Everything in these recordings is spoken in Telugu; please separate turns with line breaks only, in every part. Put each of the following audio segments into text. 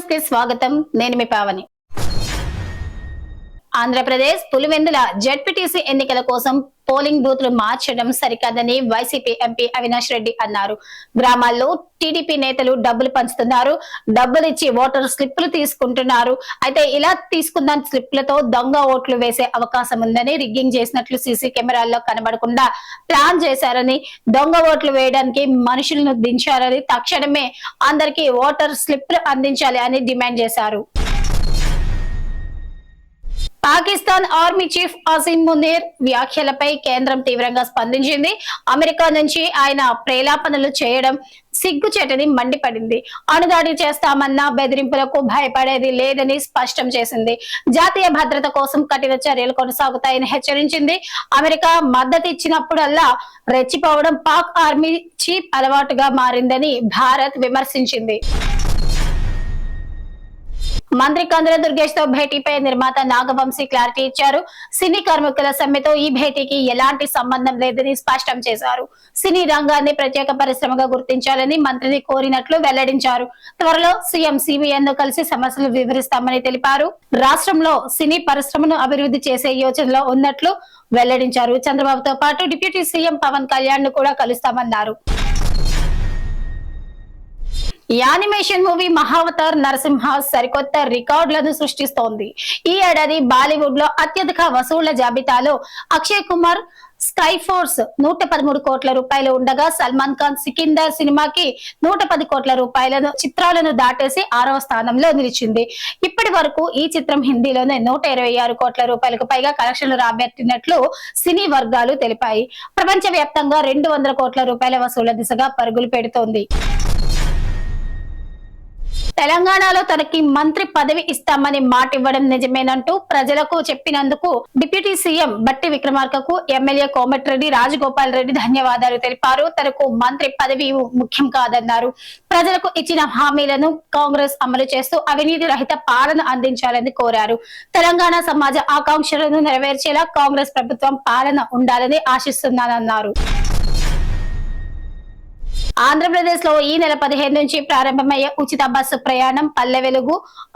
న్యూస్కి స్వాగతం. నేను మీ పావని. ఆంధ్రప్రదేశ్ పులివెందుల జెడ్పీటీసీ ఎన్నికల కోసం పోలింగ్ బూత్లు మార్చడం సరికాదని వైసీపీ ఎంపీ అవినాష్ రెడ్డి అన్నారు. గ్రామాల్లో టీడీపీ నేతలు డబ్బులు పంచుతున్నారు. డబ్బులు ఇచ్చి ఓటర్ స్లిప్లు తీసుకుంటున్నారు. అయితే ఇలా తీసుకున్న స్లిప్లతో దొంగ ఓట్లు వేసే అవకాశం ఉందని రిగ్గింగ్ చేసినట్లు సీసీ కెమెరాల్లో కనబడకుండా ప్లాన్ చేశారని దొంగ ఓట్లు వేయడానికి మనుషులను దించారని తక్షణమే అందరికీ ఓటర్ స్లిప్లు అందించాలి అని డిమాండ్ చేశారు. పాకిస్తాన్ ఆర్మీ చీఫ్ అసీం మునీర్ వ్యాఖ్యలపై కేంద్రం తీవ్రంగా స్పందించింది. అమెరికా నుంచి ఆయన ప్రేలాపనలు చేయడం సిగ్గుచేటని మండిపడింది. అణుదాడి చేస్తామన్న బెదిరింపులకు భయపడేది లేదని స్పష్టం చేసింది. జాతీయ భద్రత కోసం కఠిన చర్యలు కొనసాగుతాయని హెచ్చరించింది. అమెరికా మద్దతు ఇచ్చినప్పుడల్లా రెచ్చిపోవడం పాక్ ఆర్మీ చీఫ్ అలవాటుగా మారిందని భారత్ విమర్శించింది. మంత్రి కందుల దుర్గేష్తో భేటీపై నిర్మాత నాగవంశీ క్లారిటీ ఇచ్చారు. సినీ కార్మికుల సమ్మెతో ఈ భేటీకి ఎలాంటి సంబంధం లేదని స్పష్టం చేశారు. సినీ రంగాన్ని ప్రత్యేక పరిశ్రమగా గుర్తించాలని మంత్రిని కోరినట్లు వెల్లడించారు. త్వరలో సీఎం సిబిఎన్ను కలిసి సమస్యలు వివరిస్తామని తెలిపారు. రాష్ట్రంలో సినీ పరిశ్రమను అభివృద్ధి చేసే యోచనలో ఉన్నట్లు వెల్లడించారు. చంద్రబాబుతో పాటు డిప్యూటీ సీఎం పవన్ కళ్యాణ్ను కూడా కలుస్తామన్నారు. యానిమేషన్ మూవీ మహావతార్ నరసింహ సరికొత్త రికార్డులను సృష్టిస్తోంది. ఈ ఏడాది బాలీవుడ్లో అత్యధిక వసూళ్ళ జాబితాలో అక్షయ్ కుమార్ స్కై ఫోర్స్ నూట పదమూడు కోట్ల రూపాయలు ఉండగా సల్మాన్ ఖాన్ సికిందర్ సినిమాకి నూట పది కోట్ల రూపాయలను చిత్రాలను దాటేసి ఆరవ స్థానంలో నిలిచింది. ఇప్పటి వరకు ఈ చిత్రం హిందీలోనే నూట ఇరవై ఆరు కోట్ల రూపాయలకు పైగా కలెక్షన్లు రాబట్టినట్లు సినీ వర్గాలు తెలిపాయి. ప్రపంచ వ్యాప్తంగా రెండు వందల కోట్ల రూపాయల వసూళ్ళ దిశగా పరుగులు పెడుతోంది. తెలంగాణలో తనకి మంత్రి పదవి ఇస్తామని మాట ఇవ్వడం నిజమేనంటూ ప్రజలకు చెప్పినందుకు డిప్యూటీ సీఎం బట్టి విక్రమార్కకు ఎమ్మెల్యే కోమటిరెడ్డి రాజగోపాల్ రెడ్డి ధన్యవాదాలు తెలిపారు. తనకు మంత్రి పదవి ముఖ్యం కాదన్నారు. ప్రజలకు ఇచ్చిన హామీలను కాంగ్రెస్ అమలు చేస్తూ అవినీతి రహిత పాలన అందించాలని కోరారు. తెలంగాణ సమాజ ఆకాంక్షలను నెరవేర్చేలా కాంగ్రెస్ ప్రభుత్వం పాలన ఉండాలని ఆశిస్తున్నానన్నారు. ఆంధ్రప్రదేశ్లో ఈ నెల పదిహేను నుంచి ప్రారంభమయ్యే ఉచిత బస్సు ప్రయాణం పల్లె Velugu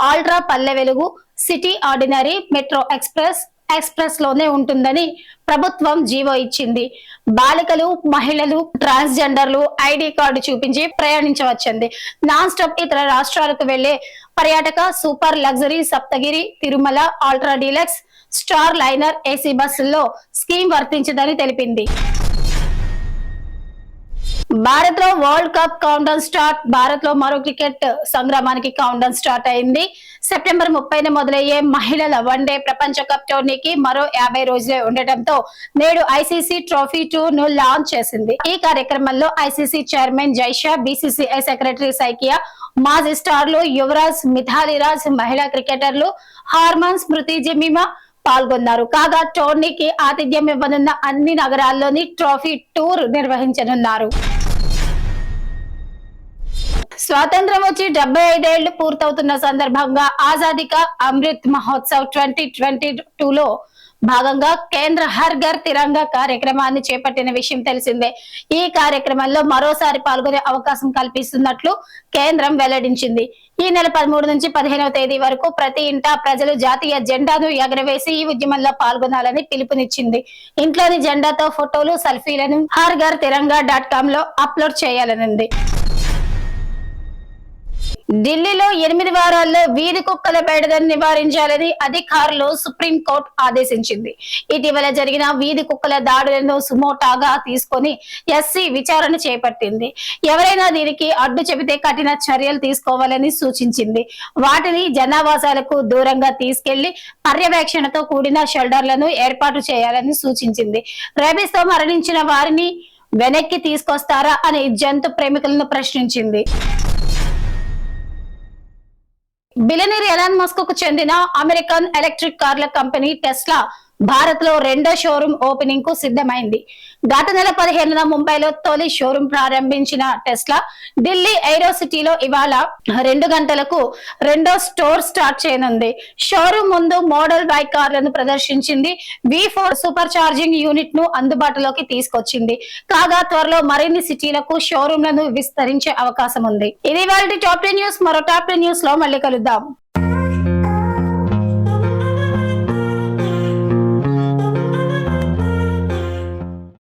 ultra Palle Velugu city ordinary metro express ఎక్స్ప్రెస్లోనే ఉంటుందని ప్రభుత్వం జీవో ఇచ్చింది. బాలికలు మహిళలు ట్రాన్స్జెండర్లు ఐడి కార్డు చూపించి ప్రయాణించవచ్చింది. నాన్ స్టాప్ ఇతర రాష్ట్రాలకు వెళ్ళే పర్యాటక super luxury Saptagiri Tirumala ultra deluxe star liner AC బస్సుల్లో స్కీమ్ వర్తించదని తెలిపింది. భారత్లో వరల్డ్ కప్ కౌంటర్ స్టార్ట్ భారత్లో మరో క్రికెట్ సంగ్రామానికి కౌంటర్ స్టార్ట్ అయింది. సెప్టెంబర్ ముప్పైన మొదలయ్యే మహిళల వన్డే ప్రపంచ కప్ టోర్నీకి మరో యాభై రోజులే ఉండటంతో నేడు ఐసీసీ ట్రోఫీ టూ ను లాంచ్ చేసింది. ఈ కార్యక్రమంలో ICC chairman Jay Shah BCCI secretary Saikia మాజీ స్టార్లు యువరాజ్ మిథాలిరాజ్ మహిళా క్రికెటర్లు హార్మన్ స్మృతి జమీమా పాల్గొన్నారు. కాగా టోర్నీకి ఆతిథ్యం ఇవ్వనున్న అన్ని నగరాల్లోని ట్రోఫీ టూర్ నిర్వహించనున్నారు. స్వాతంత్రం వచ్చి డెబ్బై ఐదేళ్ళు పూర్తవుతున్న సందర్భంగా ఆజాదిక అమృత్ మహోత్సవ్ ట్వంటీ ట్వంటీ టూలో భాగంగా కేంద్ర హర్ ఘర్ తిరంగా కార్యక్రమాన్ని చేపట్టిన విషయం తెలిసిందే. ఈ కార్యక్రమంలో మరోసారి పాల్గొనే అవకాశం కల్పిస్తున్నట్లు కేంద్రం వెల్లడించింది. ఈ నెల పదమూడు నుంచి పదిహేనవ తేదీ వరకు ప్రతి ఇంటా ప్రజలు జాతీయ జెండాను ఎగరవేసి ఈ ఉద్యమంలో పాల్గొనాలని పిలుపునిచ్చింది. ఇంట్లోని జెండాతో ఫోటోలు సెల్ఫీలను హర్ ఘర్ తిరంగా డాట్ కామ్లో అప్లోడ్ చేయాలనుంది. ఢిల్లీలో ఎనిమిది వారాల్లో వీధి కుక్కల బెడదను నివారించాలని అధికారులు సుప్రీంకోర్టు ఆదేశించింది. ఇటీవల జరిగిన వీధి కుక్కల దాడులను సుమోటాగా తీసుకొని ఎస్సీ విచారణ చేపట్టింది. ఎవరైనా దీనికి అడ్డు చెబితే కఠిన చర్యలు తీసుకోవాలని సూచించింది. వాటిని జనావాసాలకు దూరంగా తీసుకెళ్ళి పర్యవేక్షణతో కూడిన షెల్టర్లను ఏర్పాటు చేయాలని సూచించింది. రేబీస్తో మరణించిన వారిని వెనక్కి తీసుకొస్తారా అని జంతు ప్రేమికులను ప్రశ్నించింది. బిలినీర్ ఎలాన్ మస్క్కు చెందిన అమెరికన్ ఎలక్ట్రిక్ కార్ల కంపెనీ టెస్లా భారత్లో రెండో షోరూమ్ ఓపెనింగ్కు సిద్ధమైంది. గత నెల పదిహేనున ముంబైలో తొలి షోరూమ్ ప్రారంభించిన టెస్లా ఢిల్లీ ఎయిరో సిటీలో ఇవాళ రెండు గంటలకు రెండో స్టోర్ స్టార్ట్ చేయనుంది. షోరూమ్ ముందు మోడల్ బైక్ కార్లను ప్రదర్శించింది వి ఫోర్ సూపర్ చార్జింగ్ యూనిట్ను అందుబాటులోకి తీసుకొచ్చింది. కాగా త్వరలో మరిన్ని సిటీలకు షోరూమ్లను విస్తరించే అవకాశం ఉంది. ఇది వాళ్ళ టాప్ టెన్ న్యూస్. మరో టాప్ టెన్ న్యూస్లో మళ్ళీ కలుద్దాం.